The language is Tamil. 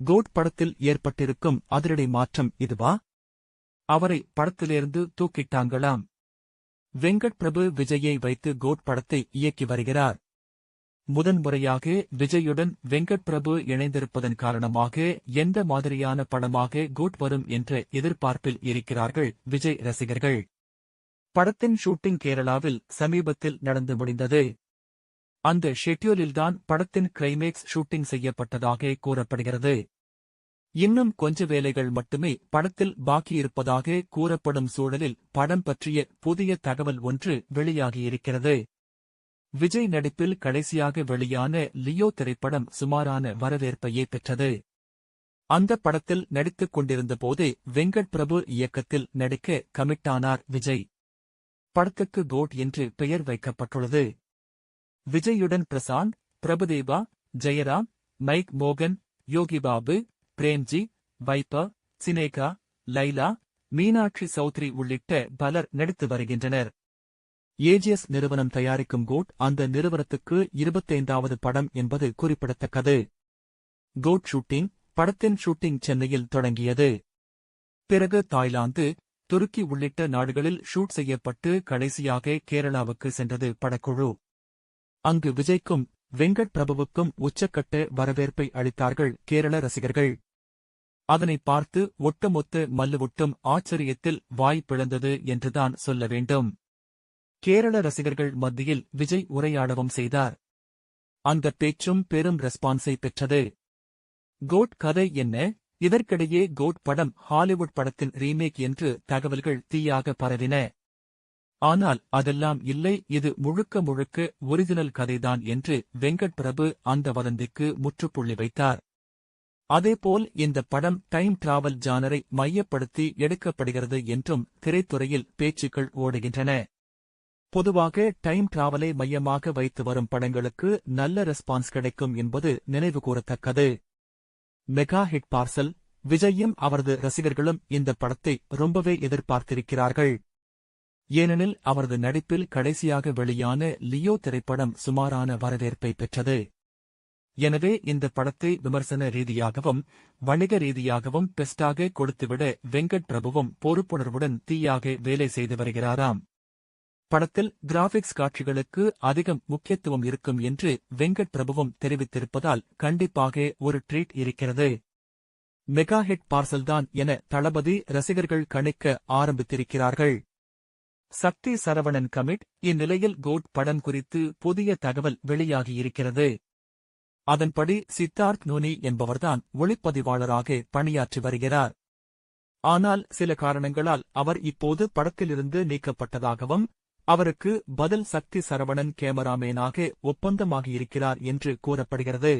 கோட் படத்தில் ஏற்பட்டிருக்கும் அதிரடி மாற்றம் இதுவா? அவரை படத்திலிருந்து தூக்கிட்டாங்களாம். வெங்கட் பிரபு விஜயை வைத்து கோட் படத்தை இயக்கி வருகிறார். முதன்முறையாக விஜயுடன் வெங்கட் பிரபு இணைந்திருப்பதன் காரணமாக எந்த மாதிரியான படமாக கோட் வரும் என்ற எதிர்பார்ப்பில் இருக்கிறார்கள் விஜய் ரசிகர்கள். படத்தின் ஷூட்டிங் கேரளாவில் சமீபத்தில் நடந்து முடிந்தது. அந்த ஷெட்யூலில்தான் படத்தின் கிளைமேக்ஸ் ஷூட்டிங் செய்யப்பட்டதாக கூறப்படுகிறது. இன்னும் கொஞ்ச வேலைகள் மட்டுமே படத்தில் பாக்கியிருப்பதாக கூறப்படும் சூழலில் படம் பற்றிய புதிய தகவல் ஒன்று வெளியாகியிருக்கிறது விஜய் நடிப்பில் கடைசியாக வெளியான லியோ திரைப்படம் சுமாரான வரவேற்பையே பெற்றது. அந்த படத்தில் நடித்துக் கொண்டிருந்த போதே வெங்கட் பிரபு இயக்கத்தில் நடிக்க கமிட்டானார் விஜய். படத்துக்கு கோட் என்று பெயர் வைக்கப்பட்டுள்ளது. விஜயுடன் பிரசாந்த் பிரபுதேவா ஜெயராம் மைக் மோகன் யோகி பாபு பிரேம்ஜி வைப்பர் சினேகா லைலா மீனாட்சி சௌத்ரி உள்ளிட்ட பலர் நடித்து வருகின்றனர். ஏஜிஎஸ் நிறுவனம் தயாரிக்கும் கோட் அந்த நிறுவனத்துக்கு இருபத்தைந்தாவது படம் என்பது குறிப்பிடத்தக்கது. கோட் ஷூட்டிங் படத்தின் ஷூட்டிங் சென்னையில் தொடங்கியது. பிறகு தாய்லாந்து துருக்கி உள்ளிட்ட நாடுகளில் ஷூட் செய்யப்பட்டு கடைசியாக கேரளாவுக்கு சென்றது படக்குழு. அங்கு விஜய்க்கும் வெங்கட் பிரபுவுக்கும் உச்சக்கட்டு வரவேற்பை அளித்தார்கள் கேரள ரசிகர்கள். அதனை பார்த்து ஒட்டுமொத்த மல்லுவுட்டும் ஆச்சரியத்தில் வாய் பிளந்தது என்றுதான் சொல்ல வேண்டும். கேரள ரசிகர்கள் மத்தியில் விஜய் உரையாடவும் செய்தார். அந்த பேச்சும் பெரும் ரெஸ்பான்ஸை பெற்றது. கோட் கதை என்ன? இதற்கிடையே கோட் படம் ஹாலிவுட் படத்தின் ரீமேக் என்று தகவல்கள் தீயாக பரவின. ஆனால் அதெல்லாம் இல்லை இது முழுக்க முழுக்க ஒரிஜினல் கதைதான் என்று வெங்கட் பிரபு அந்த வதந்திக்கு முற்றுப்புள்ளி வைத்தார். அதேபோல் இந்த படம் டைம் டிராவல் ஜானரை மையப்படுத்தி எடுக்கப்படுகிறது என்றும் திரைத்துறையில் பேச்சுக்கள் ஓடுகின்றன. பொதுவாக டைம் டிராவலை மையமாக வைத்து வரும் படங்களுக்கு நல்ல ரெஸ்பான்ஸ் கிடைக்கும் என்பது நினைவு கூறத்தக்கது மெகா ஹிட் பார்சல் விஜயும் அவரது ரசிகர்களும் இந்த படத்தை ரொம்பவே எதிர்பார்த்திருக்கிறார்கள். ஏனெனில் அவரது நடிப்பில் கடைசியாக வெளியான லியோ திரைப்படம் சுமாரான வரவேற்பை பெற்றது. எனவே இந்த படத்தை விமர்சன ரீதியாகவும் வணிக ரீதியாகவும் பெஸ்டாக கொடுத்துவிட வெங்கட் பிரபுவும் பொறுப்புணர்வுடன் தீயாக வேலை செய்து வருகிறாராம். படத்தில் கிராபிக்ஸ் காட்சிகளுக்கு அதிகம் முக்கியத்துவம் இருக்கும் என்று வெங்கட் பிரபுவும் தெரிவித்திருப்பதால் கண்டிப்பாக ஒரு ட்ரீட் இருக்கிறது. மெகா ஹிட் பார்சல்தான் என தளபதி ரசிகர்கள் கணிக்க ஆரம்பித்திருக்கிறார்கள். சக்தி சரவணன் கமிட் இந்நிலையில் கோட் படம் குறித்து புதிய தகவல் வெளியாகியிருக்கிறது. அதன்படி சித்தார்த் நோனி என்பவர்தான் ஒளிப்பதிவாளராக பணியாற்றி வருகிறார். ஆனால் சில காரணங்களால் அவர் இப்போது படத்திலிருந்து நீக்கப்பட்டதாகவும் அவருக்கு பதில் சக்தி சரவணன் கேமராமேனாக ஒப்பந்தமாகியிருக்கிறார் என்று கூறப்படுகிறது.